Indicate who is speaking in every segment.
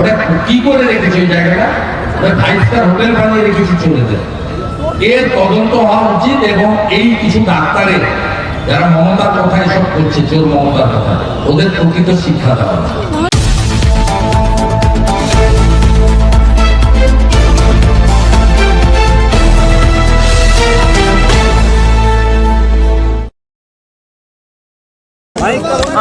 Speaker 1: ওটা কি করে রেখেছে ওই জায়গাটা ওটা ফাইভ স্টার হোটেল বানিয়ে রেখেছে চলেছে এর তদন্ত হওয়া উচিত এবং এই কিছু ডাক্তারের যারা মমতার কথা এসব করছে, চোর মমতার কথা, ওদের প্রকৃত শিক্ষা দেওয়া উচিত।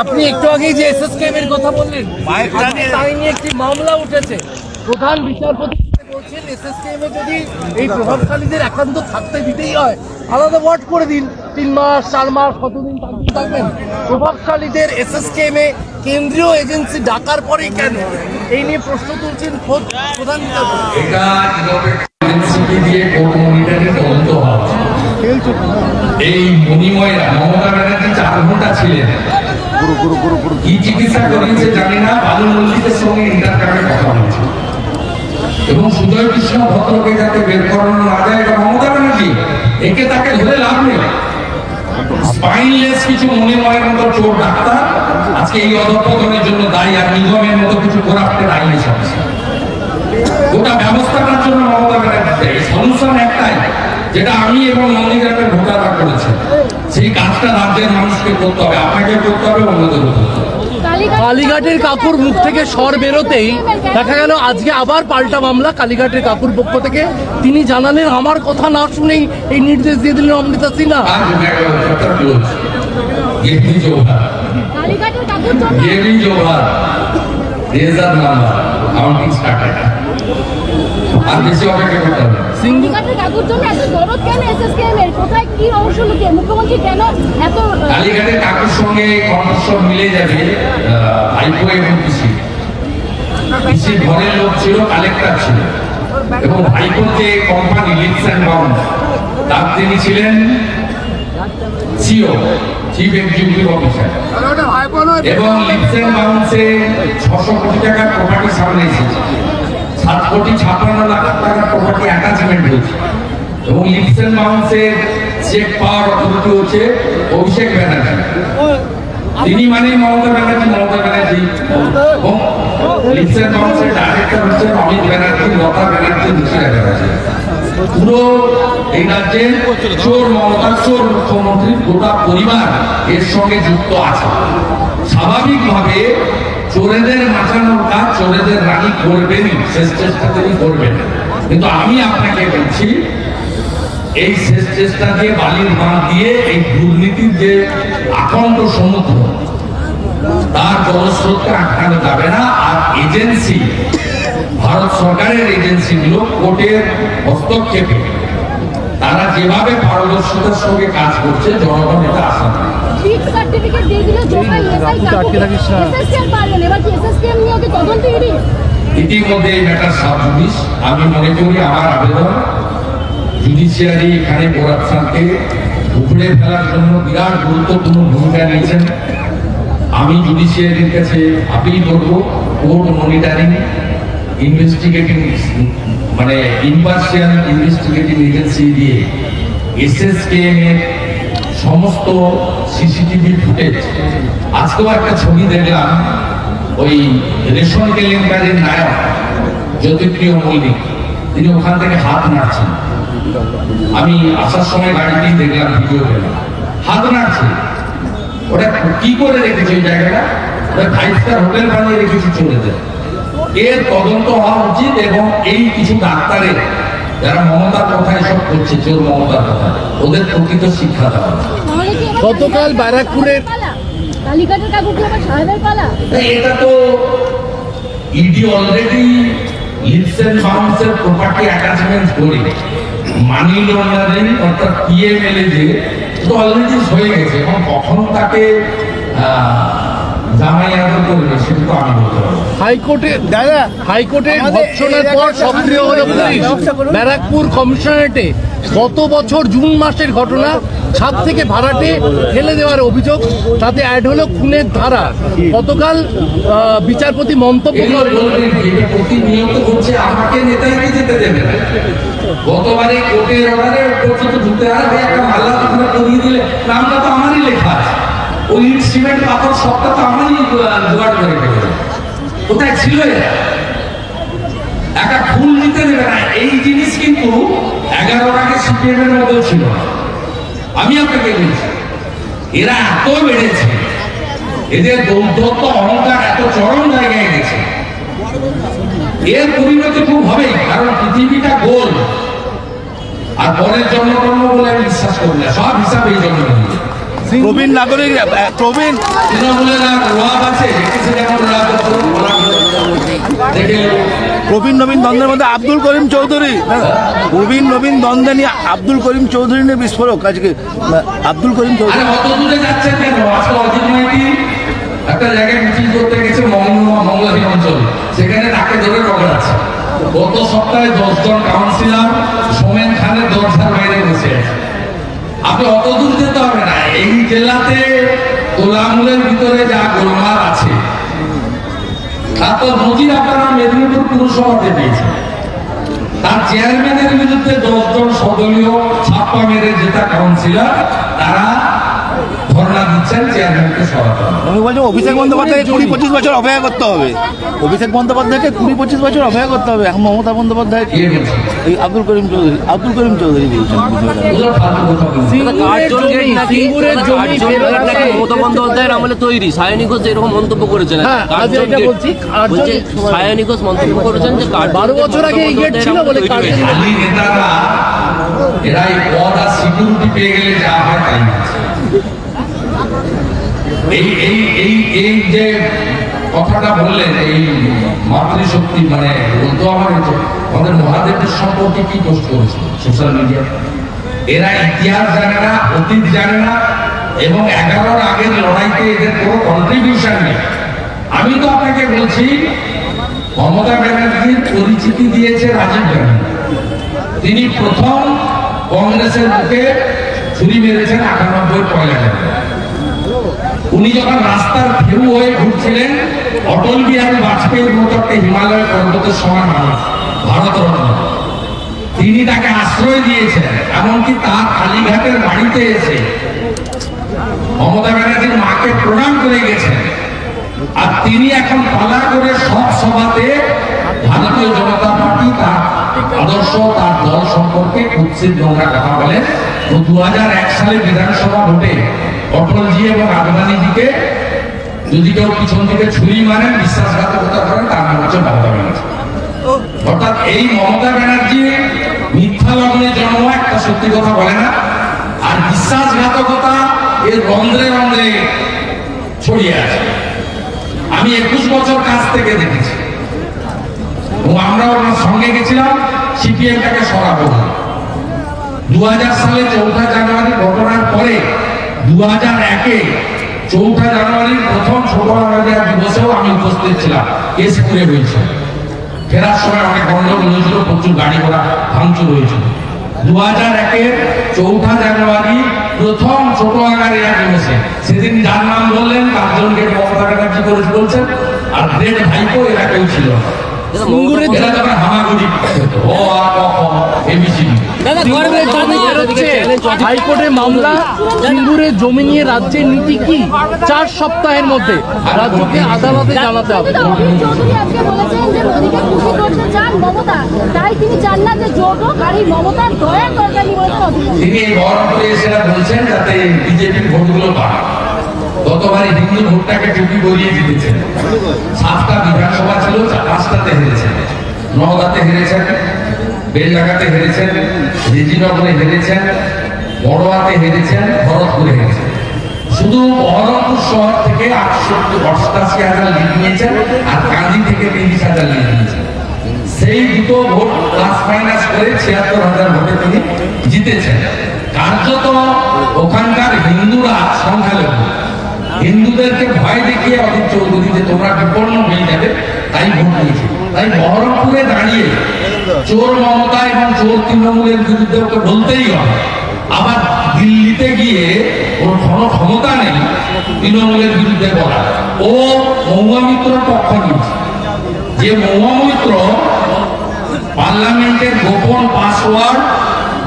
Speaker 2: আপনি একটু আগেই যে এসএসকেএম এর কথা বললেন তাই নিয়ে একটি মামলা উঠেছে। প্রধান বিচারপতি বলছেন এসএসকেএম এ যদি এই প্রভাবশালীদের একান্ত থাকতে দিতেই হয় আলাদা ওয়ার্ড করে দিন। তিন মাস চার মাস কতদিন থাকবেন থাকবেন? প্রভাবশালীদের এসএসকেএম এ কেন্দ্রীয় এজেন্সি ডাকার পরেই কেন? এই নিয়ে প্রশ্ন তুলছেন খোদ প্রধান।
Speaker 1: এই মণিময়রা মমতা ব্যানার্জি চার ঘণ্টা ছিলেন। কি চিকিৎসা করিয়েছে জানি না, বালু মল্লিকের সঙ্গে ইন্টারকামে কথা হয়েছে। এবং সুজয় কৃষ্ণ ভদ্রকে যাতে বের করানো না যায়, এটা মমতা ব্যানার্জি, একে তাকে ধরে লাভ নেই। স্পাইনলেস কিছু মণিময়ের মতো চোর ডাক্তার, আজকে এই অধপতনের জন্য দায়ী আর নিগমের মতো কিছু সবচেয়ে গোটা ব্যবস্থাটার জন্য মমতা ব্যানার্জি একটাই যেটা আমি এবং নন্দীগ্রামের ভোটাররা করেছে। সেই কাজটা রাজ্যের মানুষকে করতে হবে আপনাকে করতে হবে অন্যদের করতে হবে।
Speaker 2: কালীঘাটের কাকুর মুখ থেকে স্বর বেরোতেই দেখা গেল আজকে আবার পাল্টা মামলা কালীঘাটের কাকুর পক্ষ থেকে। তিনি জানালেন আমার কথা না শুনেই এই নির্দেশ দিয়ে দিলেন অমৃতা সিনহা।
Speaker 3: কালীঘাটের কাকুর জন্য
Speaker 1: আর অপেক্ষা করতে হবে
Speaker 3: কালীঘাটের কাকুর
Speaker 1: সঙ্গে মিলে যাবে আইপো এবং পিসি। পিসি ঘরের লোক ছিল কালেক্টর ছিল। এবং আইপো যে কোম্পানি লিপস অ্যান্ড বাউন্ড। তার তিনি ছিলেন এবং লিপস অ্যান্ড ছশো কোটি টাকার প্রপার্টি সামনে এসেছে। সাত কোটি ছাপ্পান্ন লাখ টাকার প্রপার্টি অ্যাটাচমেন্ট হয়েছে। এবং লিপস অ্যান্ড বাউন্সের চেক পাওয়ার অথরিটি হচ্ছে অভিষেক ব্যানার্জি। তিনি মানে মমতা ব্যানার্জি মমতা ব্যানার্জি। এবং লিপস অ্যান্ড বাউন্সের ডাইরেক্টর হচ্ছেন অমিত ব্যানার্জি, লতা ব্যানার্জি, ঋষিরা ব্যানার্জি। পুরো এই রাজ্যে চোর মমতা, চোর মুখ্যমন্ত্রীর গোটা পরিবার এর সঙ্গে যুক্ত আছে। স্বাভাবিকভাবে চোরেদের বাঁচানোর কাজ চোরেদের রানী করবেনই, শেষ চেষ্টা তিনি করবেন। কিন্তু আমি আপনাকে বলছি, এই শেষ চেষ্টা দিয়ে বালির মা দিয়ে, এই দুর্নীতির যে আখণ্ড সমুদ্র, তার জলস্রোতকে আটকানো যাবে না। আর এজেন্সি, ভারত সরকারের এজেন্সিগুলো কোর্টের হস্তক্ষেপে। তারা যেভাবে পারদর্শিতার সঙ্গে কাজ করছে জনগণ এটা আশা করে। ইতিমধ্যে এই ম্যাটার সাব জুডিস আমি মনে করি আমার আবেদন জুডিশিয়ারি এখানে করাপশনকে উপড়ে ফেলার জন্য বিরাট গুরুত্বপূর্ণ ভূমিকা নিয়েছেন। আমি জুডিশিয়ারির কাছে আপিল করব কোর্ট মনিটারিং ইনভেস্টিগেটিং মানে ইম্পার্শিয়াল ইনভেস্টিগেটিং এজেন্সি দিয়ে এসএসকেএম এর সমস্ত সিসিটিভি ফুটেজ। আজকেও একটা ছবি দেখলাম, ওই রেশন কেলেঙ্কারের নায়ক জ্যোতিপ্রিয় মল্লিক, তিনি ওখান থেকে হাত নাড়ছেন। আমি আসার সময় গাড়িতেই দেখলাম, ভিডিও পেলাম হাত নাড়ছে। ওটা কি করে রেখেছে ওই জায়গাটা? ওটা ফাইভ স্টার হোটেল বানিয়ে রেখেছে চলে যায়। এর তদন্ত হওয়া উচিত এবং এই কিছু ডাক্তারের যারা মমতার কথা এসব করছে চোর মমতার কথা ওদের প্রকৃত শিক্ষা দেওয়া
Speaker 2: গতকাল ব্যারাকপুরের
Speaker 3: পালা? কালীঘাটের কাকুর কি আবার সাহেবের পালা
Speaker 1: না, এটা তো ইডি অলরেডি লিপস এন্ড বাউন্সের প্রপার্টি অ্যাটাচমেন্ট করে। মানি লন্ডারিং অর্থাৎ পিএমএলএ যে তো অলরেডি হয়ে গেছে এবং কখন তাকে
Speaker 2: হাইকোর্টে
Speaker 4: দাদা
Speaker 2: ভৎসনার পর সক্রিয় হলো
Speaker 4: শান্তি
Speaker 2: পুলিশ। ব্যারাকপুর কমিশনারেটে গত বছর জুন মাসের ঘটনা ছাদ থেকে ভাড়াটে ফেলে দেওয়ার অভিযোগ তাতে অ্যাড হলো খুনের ধারা। গতকাল বিচারপতি মন্তব্য করেন।
Speaker 1: প্রতিনিয়ত হচ্ছে আমাকে নেতাইকে যেতে দেবে গতবারে কোর্টের অর্ডারে পর্যন্ত ঢুকতে আর ভাই একটা মাল্লা করিয়ে দিলে নামটা তো আমারই লেখা আছে। ওই ইট সিমেন্ট, পাথর সবটা তো আমারই জোগাড় করে রেখেছে। কোথায় ছিল এরা? এই জিনিস কিন্তু এগারোর আগে সিপিএম মধ্যেও ছিল। আমি আপনাকে বলছি, এরা এত বেড়েছে, এদের দৌদ্ধত্ব অহংকার এত চরম জায়গায় গেছে। এর পরিণতি খুব হবেই, কারণ পৃথিবীটা গোল। আর পরের জন্মকর্ম বলে আমি বিশ্বাস করি না, সব হিসাব এই নিয়ে
Speaker 4: প্রবীণ নাগরিক প্রবীণ।
Speaker 1: আছে।
Speaker 4: প্রবীণ নবীন দ্বন্দ্বের মধ্যে আব্দুল করিম চৌধুরী। প্রবীণ নবীন দ্বন্দ্বে নিয়ে আব্দুল করিম চৌধুরী নিয়ে বিস্ফোরক আজকে আব্দুল করিম চৌধুরী।
Speaker 1: একটা জায়গায় মিছিল করতে গেছে মঙ্গল মঙ্গলহীন অঞ্চলে। সেখানে তাকে ধরে রগড়াচ্ছে গত সপ্তাহে দশজন কাউন্সিলর সোমেন খানের দরজার বাইরে বসে আছে। আপনি অত দূর যেতে হবে না। এই জেলাতে তোলামুলের ভিতরে যা গোলমাল আছে, তা তো নজির আপনারা মেদিনীপুর পুরসভাতে পেয়েছেন। তার চেয়ারম্যানের বিরুদ্ধে দশজন সদলীয় ছাপ্পা মেরে জেতা কাউন্সিলর তারা ধর্ণা দিচ্ছেন চেয়ারম্যানকে সরাতে হবে।
Speaker 4: আমি বলছি অভিষেক বন্দ্যোপাধ্যায়কে কুড়ি পঁচিশ বছর অপেক্ষা করতে হবে। অভিষেক বন্দ্যোপাধ্যায়কে কুড়ি পঁচিশ বছর অপেক্ষা করতে হবে। এখন মমতা বন্দ্যোপাধ্যায় এই আব্দুল করিম চৌধুরী আব্দুল করিম চৌধুরী বলছেন।
Speaker 5: মমতা বন্দ্যোপাধ্যায়ের আমলে তৈরি। সায়নী ঘোষ এরকম মন্তব্য করেছেন।
Speaker 2: হ্যাঁ,
Speaker 5: সায়নী ঘোষ মন্তব্য করেছেন যে
Speaker 2: বারো বছর আগে এই গেট ছিল বলে
Speaker 1: এরা এই পদ আর সিকিউরিটি পেয়ে গেলে যা হয় তাই। এই এই এই এই যে কথাটা বললেন, এই মাতৃশক্তি মানে বলতো আমার এই আমাদের মহাদেবের সম্পর্কে কি পোস্ট করেছিল সোশ্যাল মিডিয়া এরা ইতিহাস জানে না, অতীত জানে না, এবং এগারোর আগের লড়াইতে এদের কোনো কন্ট্রিবিউশন নেই। আমি তো আপনাকে বলছি, মমতা ব্যানার্জির পরিচিতি দিয়েছে রাজীব গান্ধী। তিনি প্রথম কংগ্রেসের মুখে ছুরি মেরেছেন আটানব্বই পয়লা জানুয়ারি উনি যখন রাস্তার ঢেউ হয়ে ঘুরছিলেন, অটল বিহারী বাজপেয়ীর মতো একটা হিমালয় পর্বতের সমান মানুষ, ভারতরত্ন। তিনি তাকে আশ্রয় দিয়েছেন, এমনকি তার কালীঘাটের বাড়িতে এসে মমতা ব্যানার্জির মাকে প্রণাম করে গেছেন। আর তিনি এখন পালা করে সব সভাতে ভারতীয় জনতা পার্টি তার আদর্শ, তার দল সম্পর্কে কুৎসিত নোংরা কথা বলেন। তো দু সালে বিধানসভা ভোটে অটলজি এবং আদবানিজিকে যদি কেউ পিছন থেকে ছুরি মারেন বিশ্বাসঘাতকতা করেন, তার নাম হচ্ছে মমতা ব্যানার্জি। অর্থাৎ এই মমতা ব্যানার্জি মিথ্যা লগ্নে জন্ম, একটা সত্যি কথা বলে না। আর বিশ্বাসঘাতকতা এর রন্ধ্রে রন্ধ্রে ছড়িয়ে আছে। আমি একুশ বছর কাছ থেকে দেখেছি। এবং আমরা ওনার সঙ্গে গেছিলাম, সিপিএমটাকে সরাবো। দু হাজার সালে চৌঠা জানুয়ারি ঘটনার পরে দু হাজার একে চৌঠা জানুয়ারির প্রথম ছোট দিবসেও আমি উপস্থিত ছিলাম। কেশপুরে হয়েছিল ফেরার সময় অনেক গন্ডগোল হয়েছিল, প্রচুর গাড়ি ঘোড়া ভাঙচুর হয়েছিল। দু হাজার একের চৌঠা জানুয়ারি প্রথম ছোট আগারিয়া দিবসে। সেদিন যার নাম বললেন তার জনকে মমতা ব্যানার্জি করে বলছেন? আর গ্রেট ভাইপো এরা কেউ ছিল
Speaker 2: সিঙ্গুরের হাইকোর্টে মামলা সিঙ্গুরের জমি নিয়ে রাজ্যের নীতি কি? চার সপ্তাহের মধ্যে রাজ্যকে আদালতে জানাতে হবে।
Speaker 3: বলেছেন তিনি
Speaker 1: যাতে বিজেপির ভোটগুলো বাড়ে গতবারই হিন্দু ভোটটাকে টুপি গড়িয়ে জিতেছেন সাতটা বিধানসভা ছিল পাঁচটাতে হেরেছেন। নওদাতে হেরেছেন, বেলডাঙ্গাতে হেরেছেন, রেজিনগরে হেরেছেন, বড়োয়াতে হেরেছেন, ভরতপুরে হেরেছেন। শুধু বহরমপুর শহর থেকে আটষট্টি অষ্টাশি হাজার লিড নিয়েছেন আর কাঁদি থেকে তিরিশ হাজার লিড নিয়েছেন। সেই দুটো ভোট প্লাস মাইনাস করে ছিয়াত্তর হাজার ভোটে তিনি জিতেছেন। কার্যত ওখানকার হিন্দুরা সংখ্যালঘু। হিন্দুদেরকে ভয় দেখিয়ে অজিত চৌধুরী যে তোমরা বিপন্ন হয়ে যাবে, তাই ভোট দিয়েছে। তাই বহরমপুরে দাঁড়িয়ে চোর মমতা এবং চোর তৃণমূলের বিরুদ্ধে ওকে বলতেই হবে। আবার দিল্লিতে গিয়ে ওর কোনো ক্ষমতা নেই, তৃণমূলের বিরুদ্ধে বলা ও মহুয়া মিত্রর পক্ষ নিয়েছে। যে মহামৈত্র পার্লামেন্টের গোপন পাসওয়ার্ড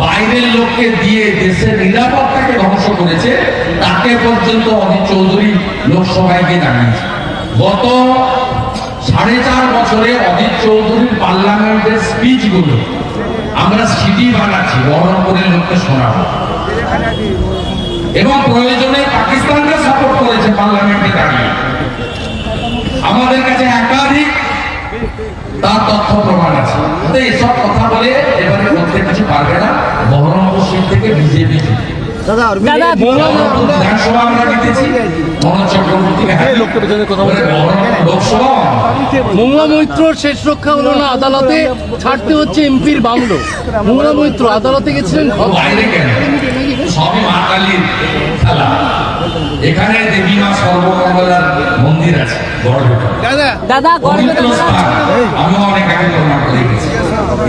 Speaker 1: বাইরের লোককে দিয়ে দেশের নিরাপত্তাকে ধ্বংস করেছে, তাকে পর্যন্ত অজিত চৌধুরী লোকসভায় গিয়ে দাঁড়িয়েছে। গত সাড়ে চার বছরে অজিত চৌধুরীর পার্লামেন্টের স্পিচগুলো আমরা সিটি বানাচ্ছি, বহরমপুরের লোককে শোনাবো। এবং প্রয়োজনে পাকিস্তানকে সাপোর্ট করেছে পার্লামেন্টে দাঁড়িয়ে। আমাদের কাছে একাধিক তার তথ্য প্রমাণ আছে। তো এসব কথা বলে এবারে করতে কিছু পারবে না। বহরমপুর সিট থেকে বিজেপি
Speaker 3: দাদা
Speaker 1: বিধানসভা আমরা জিতেছি। মনোজ চক্রবর্তীকে লোকসভা।
Speaker 2: মহুয়া মৈত্রর শেষ রক্ষা হলো না। আদালতে ছাড়তে হচ্ছে এমপির বাংলো মহুয়া মৈত্র আদালতে গেছিলেন
Speaker 1: বাইরে কেন? সবই মা কালীর খেলা। এখানে দেবী মা সর্বমঙ্গলার মন্দির আছে বড়
Speaker 3: দাদা
Speaker 1: পবিত্র স্থান আমি অনেক আগে প্রমাণ করে গেছি।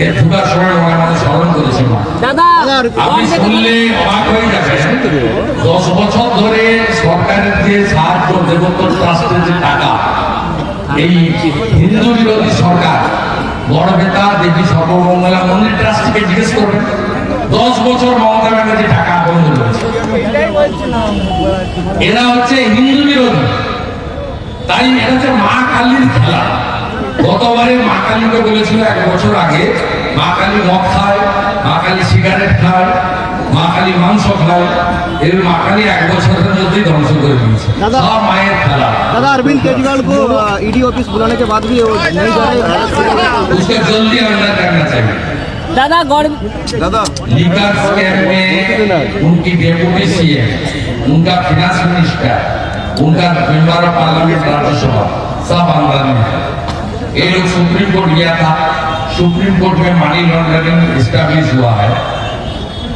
Speaker 1: এর ঢুকার সময় ওরা আমাদের স্মরণ করেছে মা। আপনি শুনলে অবাক হয়ে যাবেন। দশ বছর ধরে সরকারের যে সাহায্য দেবত্ব ট্রাস্টের যে টাকা এই হিন্দু বিরোধী সরকার বড় বেতা দেবী সর্বমঙ্গলা মন্দির ট্রাস্টকে জিজ্ঞেস করবেন দশ বছর এরা হচ্ছে হিন্দু বিরোধী তাই এটা হচ্ছে মা কালীর খেলা গতবারে মা কালীকে বলেছিল এক বছর আগে মা কালী মদ খায় মা কালী সিগারেট খায় মা কালী মাংস খায় এর মা কালী এক বছরের মধ্যেই ধ্বংস করে দিয়েছে
Speaker 6: দাদা-
Speaker 1: সব মায়ের খেলা
Speaker 6: दादा अरविंद केजरीवाल को ईडी ऑफिस बुलाने के बाद भी वो नहीं जा रहे
Speaker 1: उसको जल्दी अंदर करना चाहिए
Speaker 3: দাদা গড়
Speaker 1: लीकर स्कैम में उनकी डेप्यूटी सीएम उनका फिनांस मिनिस्टर उनका मेंबर ऑफ़ पार्लियामेंट राज्यसभा, सब अंदर में है। ये लोग सुप्रीम कोर्ट गया था। सुप्रीम कोर्ट में मनी लॉन्ड्रिंग स्टैब्लिश हुआ है।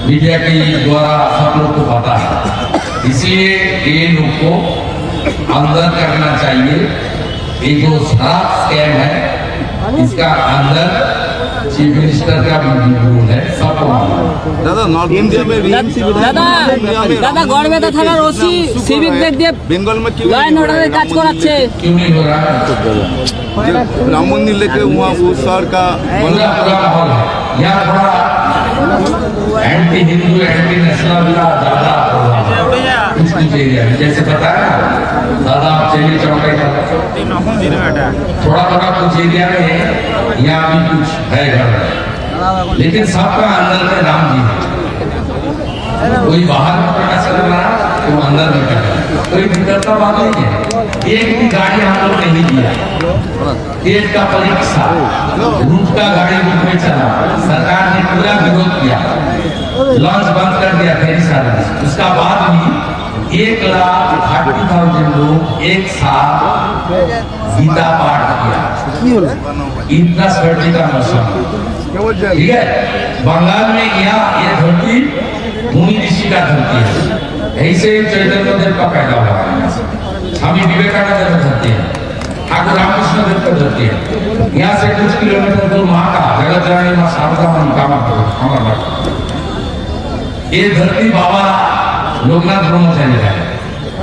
Speaker 1: मीडिया के द्वारा सब लोग को पता है। इसलिए ये लोग को अंदर करना चाहिए। ये जो शराब स्कैम है। इसका अंदर चीफ मिनिस्टर का भी रूल है सबको मालूम है।
Speaker 7: দাদা নর্থ ইন্ডিয়া में
Speaker 3: দাদা দাদা গড়বেতা থানার ওসি সিভিকদের দিয়ে
Speaker 7: बेंगल में क्यों
Speaker 3: ল অ্যান্ড অর্ডারের কাজ করাচ্ছে
Speaker 1: क्यों नहीं हो रहा है
Speaker 7: राम मंदिर लेके वहाँ वो शहर का
Speaker 1: पूरा पूरा माहौल है यहाँ थोड़ा एंटी हिंदू एंटी नेशनल का ज्यादा जैसे बताया दादा आप चलिए चौके का थोड़ा थोड़ा कुछ एरिया में यहाँ भी कुछ है घर लेकिन सबका अंदर में राम जी है। कोई बाहर में प्रकाश कर रहा तो अंदर में कर कोई का बात नहीं है। एक भी गाड़ी हम लोग नहीं दिया देश का परीक्षा, रूट का गाड़ी रूट में चला। सरकार ने पूरा विरोध किया। लॉन्च बंद कर दिया फेरी सर्विस उसका बाद भी एक लाख थर्टी थाउजेंड लोग एक साथ गीता पाठ किया इतना सर्दी का मौसम ठीक है बंगाल में यहाँ ये धरती मुनि ऋषि का धरती है ऐसे ही चैतन्य देव का पैदा हुआ है स्वामी विवेकानंद का धरती है ठाकुर रामकृष्ण देव का धरती है यहाँ से कुछ किलोमीटर दूर वहाँ का जगत जननी माँ शारदा मनोकामना हमारा ये धरती बाबा लोकनाथ ब्रह्मचारी का है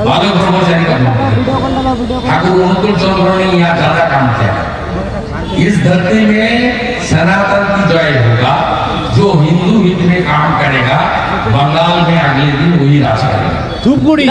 Speaker 1: बालक ब्रह्मचारी का धरती है ठाकुर अनुकूल चंद्र ने यहाँ ज्यादा काम किया है इस धरती में सनातन की जय होगा जो हिंदू हित में काम करेगा बंगाल में अगले दिन वही राज करेगा
Speaker 2: ধূপগুড়ি